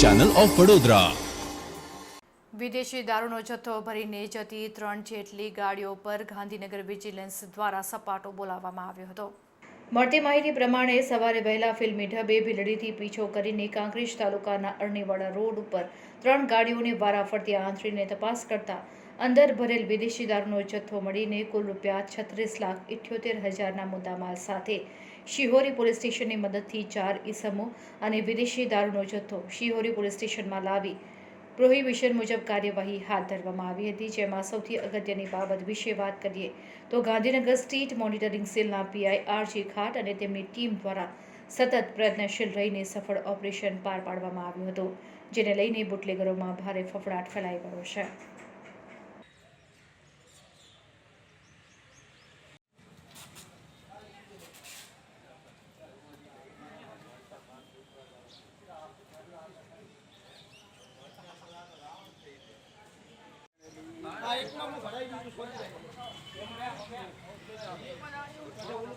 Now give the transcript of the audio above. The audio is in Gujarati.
ચેનલ ઓફ વડોદરા વિદેશી દારૂનો જથ્થો ભરીને જતી ત્રણ જેટલી ગાડીઓ પર ગાંધીનગર વિજિલન્સ દ્વારા સપાટો બોલાવવામાં આવ્યો હતો. મળતી માહિતી પ્રમાણે સવારે વહેલા ફિલ્મી ઢબે ભીલડીથી પીછો કરીને કાંકરેજ તાલુકાના અરણીવાડા રોડ ઉપર ત્રણ ગાડીઓને વારાફરતી આંતરીને તપાસ કરતા અંદર ભરેલ વિદેશી દારૂનો જથ્થો મળીને કુલ રૂપિયા છત્રીસ લાખ ઇઠ્યોતેર હજારના મુદ્દામાલ સાથે શિહોરી પોલીસ સ્ટેશનની મદદથી ચાર ઈસમો અને વિદેશી દારૂનો જથ્થો શિહોરી પોલીસ સ્ટેશનમાં લાવી પ્રોહિબિશન મુજબ કાર્યવાહી હાથ ધરવામાં આવી હતી. જેમાં સૌથી અગત્યની બાબત વિશે વાત કરીએ તો ગાંધીનગર સ્ટેટ મોનિટરિંગ સેલના પીઆઈ આરજી ખાટ અને તેમની ટીમ દ્વારા સતત પ્રયત્નશીલ રહીને સફળ ઓપરેશન પાર પાડવામાં આવ્યું હતું, જેને લઈને બુટલેગરોમાં ભારે ફફડાટ ફેલાઈ ગયો છે. પેટમાં હું ભરાઈ ગયું છું. સ્વચ્છ ઓલું